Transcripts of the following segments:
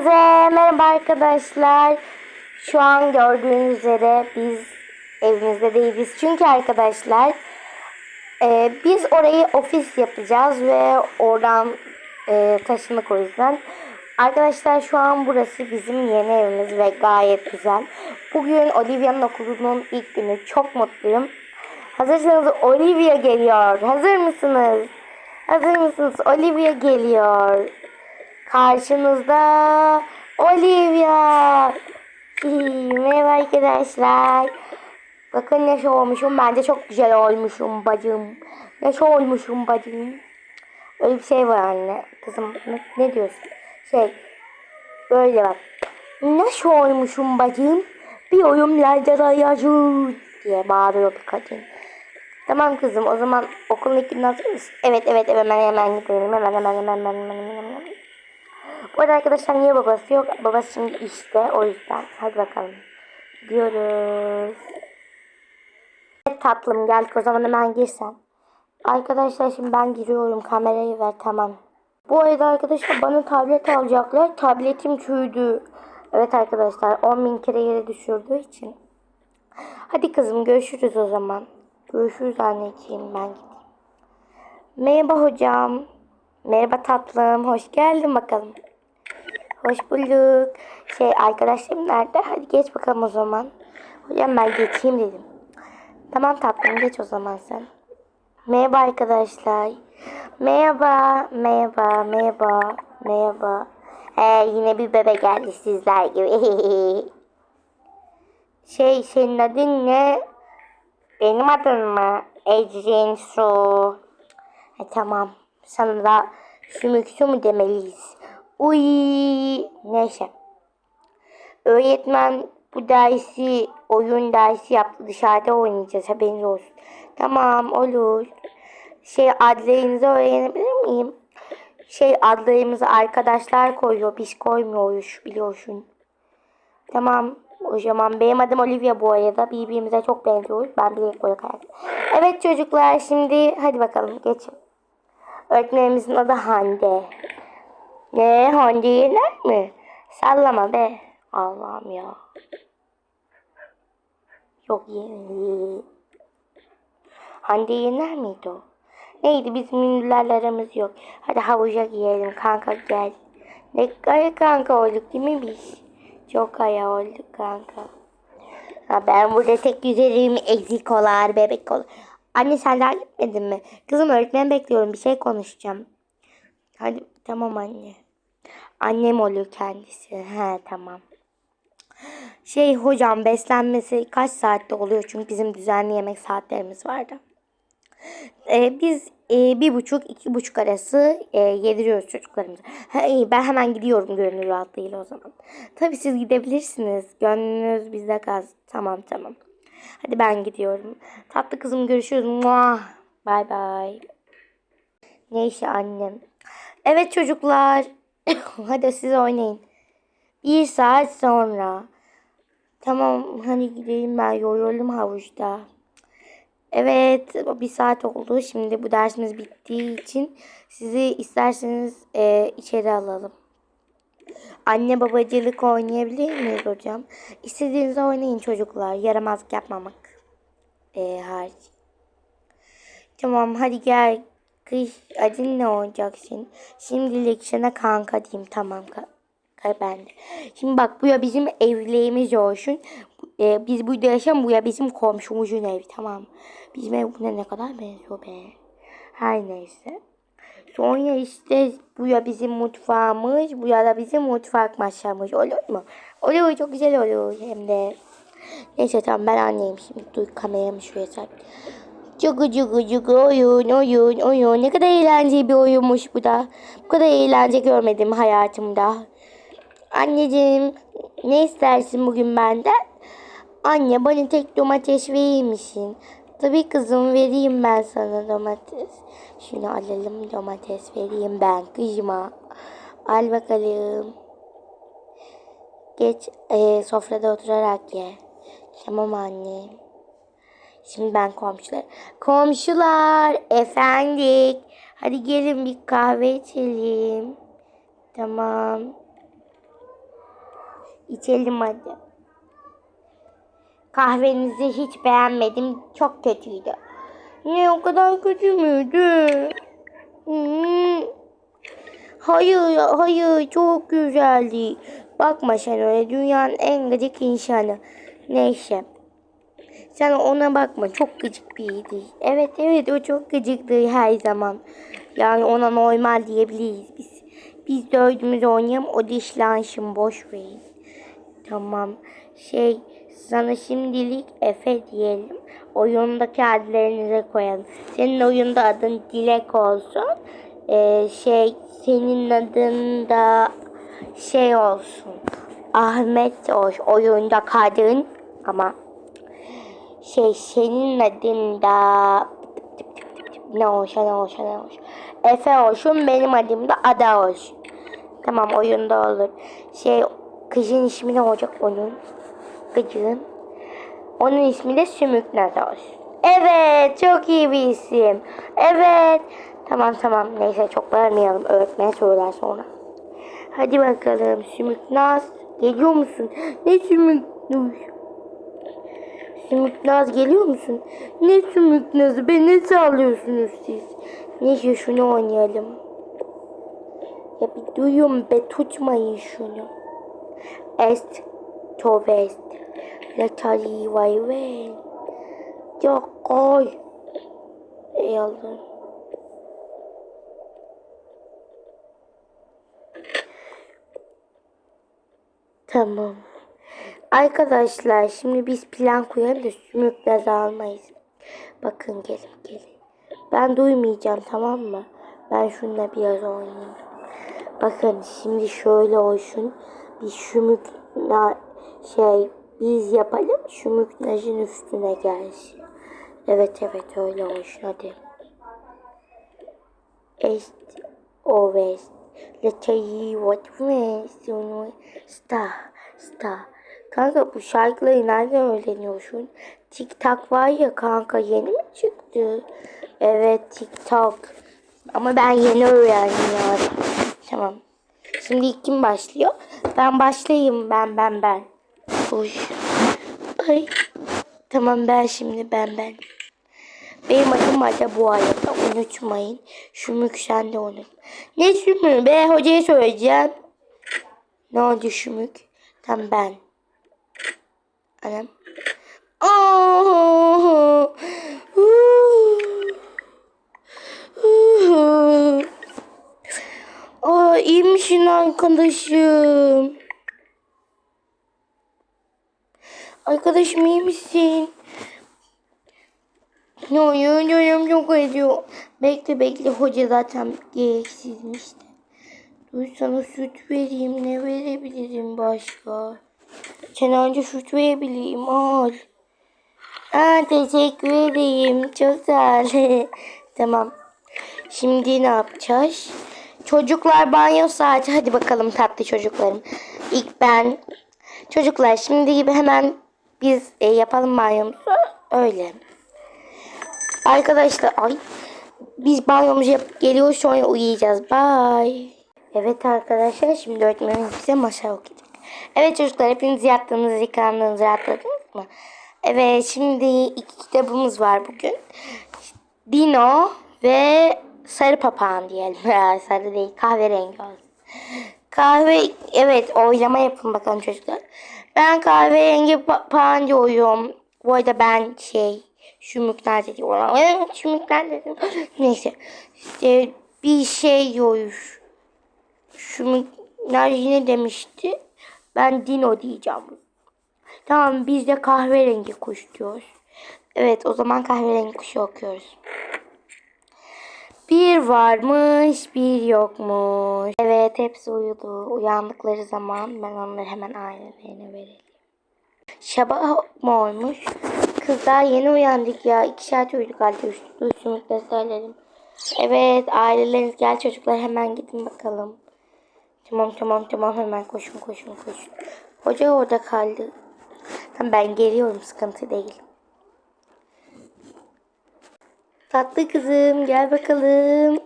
Hepinize merhaba arkadaşlar. Şu an gördüğünüz üzere biz evimizde değiliz. Çünkü arkadaşlar e, biz orayı ofis yapacağız ve oradan e, taşındık o yüzden. Arkadaşlar şu an burası bizim yeni evimiz ve gayet güzel. Bugün Olivia'nın okulunun ilk günü. Çok mutluyum. Hazırsanız Olivia geliyor. Hazır mısınız? Hazır mısınız? Olivia geliyor. Karşınızda Olivia. Merhaba arkadaşlar. Bakın ne şey olmuşum. Bence çok güzel olmuşum bacım. Ne şey olmuşum bacım. Öyle bir şey var anne. Kızım ne, diyorsun? Şey böyle bak. Nasıl olmuşum bacım? Bir oyunlarda da yazın diye bağırıyor bir kadın. Tamam kızım o zaman okulun ilk gününden sonra Evet evet evet hemen hemen gidelim. Hemen hemen hemen hemen hemen hemen. hemen. Bu arada arkadaşlar niye babası yok? Babası şimdi işte o yüzden. Hadi bakalım. Gidiyoruz. Evet tatlım gel o zaman hemen girsen. Arkadaşlar şimdi ben giriyorum. Kamerayı ver tamam. Bu arada arkadaşlar bana tablet alacaklar. Tabletim çürüdü. Evet arkadaşlar 10 bin kere yere düşürdüğü için. Hadi kızım görüşürüz o zaman. Görüşürüz anneciğim ben gideyim. Merhaba hocam. Merhaba tatlım. Hoş geldin bakalım. Hoş bulduk. Şey arkadaşlarım nerede? Hadi geç bakalım o zaman. Hocam ben geçeyim dedim. Tamam tatlım geç o zaman sen. Merhaba arkadaşlar. Merhaba, merhaba, merhaba, merhaba. Ee, yine bir bebe geldi sizler gibi. şey senin adın ne? Benim adım mı? Ecrin Su. E, tamam. Sana da sümük su mu demeliyiz? Uy. Neyse. Öğretmen bu dersi oyun dersi yaptı. Dışarıda oynayacağız. Haberiniz olsun. Tamam olur. Şey adlarınızı öğrenebilir miyim? Şey adlarımızı arkadaşlar koyuyor. Biz koymuyoruz biliyorsun. Tamam. O zaman benim adım Olivia bu arada. Birbirimize çok benziyoruz. Ben bilerek böyle Evet çocuklar şimdi hadi bakalım geçin. Öğretmenimizin adı Hande. Ne Hande yener mi? Sallama be. Allah'ım ya. Yok yeni. Hande yener miydi o? Neydi bizim ünlülerle aramız yok. Hadi havuca giyelim kanka gel. Ne kaya kanka olduk değil mi biz? Çok kaya olduk kanka. Ha, ben burada tek güzelim ezik olar bebek olar. Anne sen daha gitmedin mi? Kızım öğretmen bekliyorum bir şey konuşacağım. Hadi tamam anne. Annem oluyor kendisi. He tamam. Şey hocam beslenmesi kaç saatte oluyor? Çünkü bizim düzenli yemek saatlerimiz vardı. Ee, biz e, bir buçuk iki buçuk arası e, yediriyoruz çocuklarımıza. Ha, iyi, ben hemen gidiyorum gönül rahatlığıyla o zaman. Tabii siz gidebilirsiniz. Gönlünüz bizde kalsın. Tamam tamam. Hadi ben gidiyorum. Tatlı kızım görüşürüz. Muah. Bay bay. Neyse annem. Evet çocuklar. Hadi siz oynayın. Bir saat sonra. Tamam hadi gidelim ben yoruldum havuçta. Evet bir saat oldu. Şimdi bu dersimiz bittiği için sizi isterseniz e, içeri alalım. Anne babacılık oynayabilir miyiz hocam? İstediğinizi oynayın çocuklar. Yaramazlık yapmamak. E, hariç. Tamam hadi gel. Kış adın ne olacaksın? Şimdilik sana kanka diyeyim tamam ka Kay ben de. Şimdi bak bu ya bizim evliliğimiz olsun. E, biz burada yaşam bu ya bizim komşumuzun evi tamam. Bizim ev buna ne kadar benziyor be. Her neyse. Sonra işte bu ya bizim mutfağımız. Bu ya da bizim mutfak masamız. Olur mu? Olur çok güzel olur hem de. Neyse tamam ben anneyim şimdi. Dur kameramı şuraya sar. Cugu cugu cugu oyun oyun oyun. Ne kadar eğlenceli bir oyunmuş bu da. Bu kadar eğlence görmedim hayatımda. Anneciğim ne istersin bugün benden? Anne bana tek domates verir misin? Tabii kızım vereyim ben sana domates. Şunu alalım domates vereyim ben kızıma. Al bakalım. Geç e, sofrada oturarak ye. Tamam anne. Şimdi ben komşular. Komşular efendik. Hadi gelin bir kahve içelim. Tamam. İçelim hadi. Kahvenizi hiç beğenmedim. Çok kötüydü. Ne o kadar kötü müydü? Hmm. Hayır, hayır çok güzeldi. Bakma sen öyle dünyanın en gıcık insanı. Neyse. Sen ona bakma çok gıcık biriydi. Evet evet o çok gıcıktı her zaman. Yani ona normal diyebiliriz biz. Biz dördümüz oynayalım o dişlansın boş verin. Tamam. Şey sana şimdilik Efe diyelim. Oyundaki adlarınıza koyalım. Senin oyunda adın Dilek olsun. Ee, şey senin adın da şey olsun. Ahmet olsun. Oyunda kadın ama şey senin adın da ne olsun ne olsun ne olsun. Efe olsun benim adım da Ada olsun. Tamam oyunda olur. Şey kızın ismi ne olacak onun? Gıcığın. Onun ismi de Sümük Naz olsun. Evet çok iyi bir isim. Evet. Tamam tamam neyse çok vermeyelim öğretmen sorular sonra. Hadi bakalım Sümük Naz. Geliyor musun? Ne Sümük Naz? Sümük Naz geliyor musun? Ne Sümük Naz'ı be ne sağlıyorsunuz siz? Neyse şunu oynayalım. Ya bir duyun be tutmayın şunu. Est to west. Letari vay ven. Ya koy. Ey Allah'ım. Tamam. Arkadaşlar şimdi biz plan koyalım da sümük nazı almayız. Bakın gelin gelin. Ben duymayacağım tamam mı? Ben şununla biraz oynayayım. Bakın şimdi şöyle olsun. Bir şümük na şey biz yapalım. Şümük najın üstüne gelsin. Evet evet öyle olsun hadi. Est west. Let's see what west. Star. Star. Kanka bu şarkıları nereden öğreniyorsun? TikTok var ya kanka yeni mi çıktı? Evet TikTok. Ama ben yeni öğrendim yani. Tamam. Şimdi ilk kim başlıyor? Ben başlayayım. Ben ben ben. Hoş. Ay. Tamam ben şimdi ben ben. Benim adım Ada bu arada unutmayın. Şümük sen de unut. Ne şümük be hocaya söyleyeceğim. Ne oldu şümük? Tam ben. Anam. Oh. Aa, iyi misin arkadaşım? Arkadaşım iyi misin? Ne oluyor? Canım çok acıyor. Bekle bekle hoca zaten gereksizmiş de. Dur sana süt vereyim. Ne verebilirim başka? Sen önce süt verebileyim. Al. Aa, teşekkür ederim. Çok sağ ol. tamam. Şimdi ne yapacağız? Çocuklar banyo saati. Hadi bakalım tatlı çocuklarım. İlk ben. Çocuklar şimdi gibi hemen biz e, yapalım banyomuzu. Öyle. Arkadaşlar ay biz banyomuzu yapıp geliyoruz sonra uyuyacağız. Bye. Evet arkadaşlar şimdi öğretmenimiz bize masal okuyacak. Evet çocuklar hepiniz yattığınız yıkandığınızı rahatladınız mı? Evet şimdi iki kitabımız var bugün. Dino ve Sarı Papağan diyelim. Sarı değil kahverengi olsun. Kahve evet oylama yapın bakalım çocuklar. Ben kahverengi papağan diyorum. Bu arada ben şey şümükler. Evet şümükler dedim. Neyse işte bir şey diyoruz. Şümükler yine demişti. Ben Dino diyeceğim. Tamam biz de kahverengi kuş diyoruz. Evet o zaman kahverengi kuşu okuyoruz. Bir varmış, bir yokmuş. Evet, hepsi uyudu. Uyandıkları zaman ben onları hemen ailelerine verelim. Sabah mı olmuş? Kızlar yeni uyandık ya. İki saat uyuduk halde üstü üstümükle söyledim. Evet, aileleriniz gel çocuklar hemen gidin bakalım. Tamam tamam tamam hemen koşun koşun koşun. Hoca orada kaldı. Tamam ben geliyorum sıkıntı değil. Tatlı kızım gel bakalım.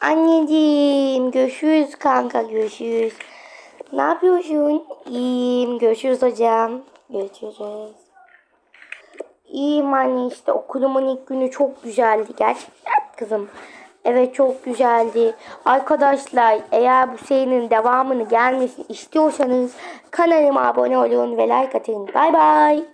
Anneciğim görüşürüz kanka görüşürüz. Ne yapıyorsun? İyiyim. Görüşürüz hocam. Görüşürüz. İyiyim anne işte okulumun ilk günü çok güzeldi gerçekten kızım. Evet çok güzeldi. Arkadaşlar eğer bu serinin devamını gelmesini istiyorsanız kanalıma abone olun ve like atın. Bay bay.